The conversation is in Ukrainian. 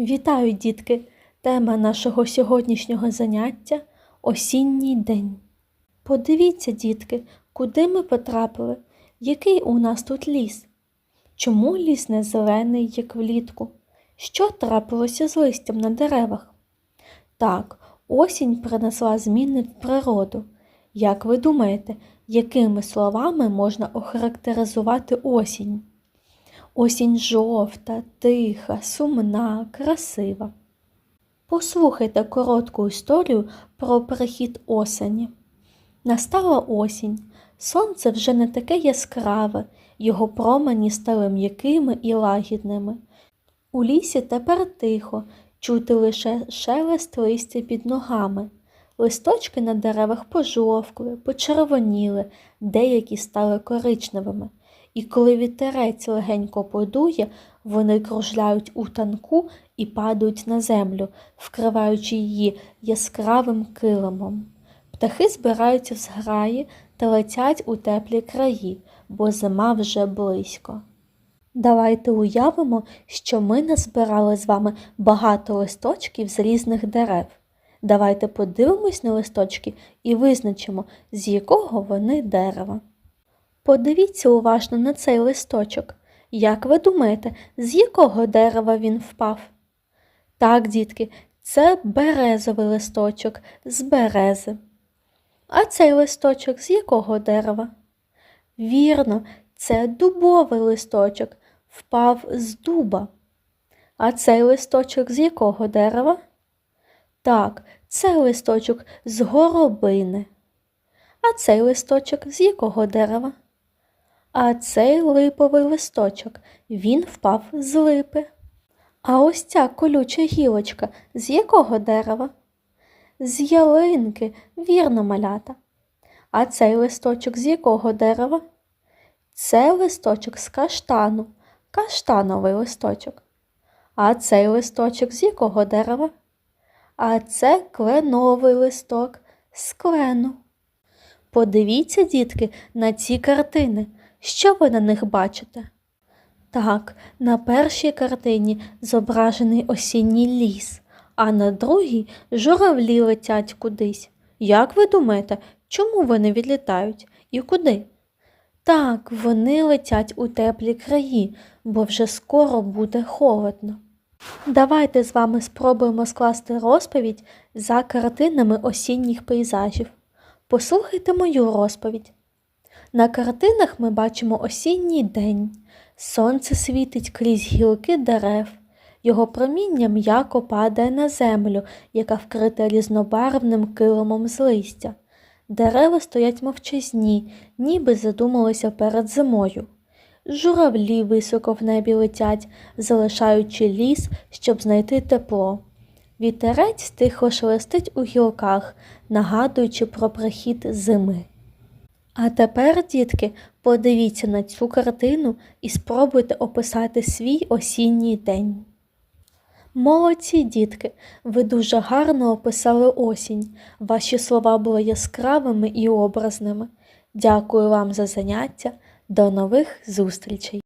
Вітаю, дітки! Тема нашого сьогоднішнього заняття осінній день. Подивіться, дітки, куди ми потрапили, який у нас тут ліс? Чому ліс не зелений, як влітку? Що трапилося з листям на деревах? Так, осінь принесла зміни в природу. Як ви думаєте, якими словами можна охарактеризувати осінь? Осінь жовта, тиха, сумна, красива. Послухайте коротку історію про перехід осені. Настала осінь. Сонце вже не таке яскраве, його промені стали м'якими і лагідними. У лісі тепер тихо, чути лише шелест листя під ногами. Листочки на деревах пожовкли, почервоніли, деякі стали коричневими. І коли вітерець легенько подує, вони кружляють у танку і падають на землю, вкриваючи її яскравим килимом. Птахи збираються в зграї та летять у теплі краї, бо зима вже близько. Давайте уявимо, що ми назбирали з вами багато листочків з різних дерев. Давайте подивимось на листочки і визначимо, з якого вони дерева. Подивіться уважно на цей листочок. Як ви думаєте, з якого дерева він впав? Так, дітки, це березовий листочок з берези. А цей листочок з якого дерева? Вірно, це дубовий листочок впав з дуба. А цей листочок з якого дерева? Так, це листочок з горобини. А цей листочок з якого дерева? А цей липовий листочок, він впав з липи. А ось ця колюча гілочка з якого дерева? З ялинки, вірно, малята. А цей листочок з якого дерева? Це листочок з каштану, каштановий листочок. А цей листочок з якого дерева? А це кленовий листок з клену. Подивіться, дітки, на ці картини. Що ви на них бачите? Так, на першій картині зображений осінній ліс, а на другій журавлі летять кудись. Як ви думаєте, чому вони відлітають і куди? Так, вони летять у теплі краї, бо вже скоро буде холодно. Давайте з вами спробуємо скласти розповідь за картинами осінніх пейзажів. Послухайте мою розповідь. На картинах ми бачимо осінній день. Сонце світить крізь гілки дерев. Його проміння м'яко падає на землю, яка вкрита різнобарвним килимом з листя. Дерева стоять мовчазні, ніби задумалися перед зимою. Журавлі високо в небі летять, залишаючи ліс, щоб знайти тепло. Вітерець тихо шелестить у гілках, нагадуючи про прихід зими. А тепер, дітки, подивіться на цю картину і спробуйте описати свій осінній день. Молодці, дітки, ви дуже гарно описали осінь. Ваші слова були яскравими і образними. Дякую вам за заняття. До нових зустрічей!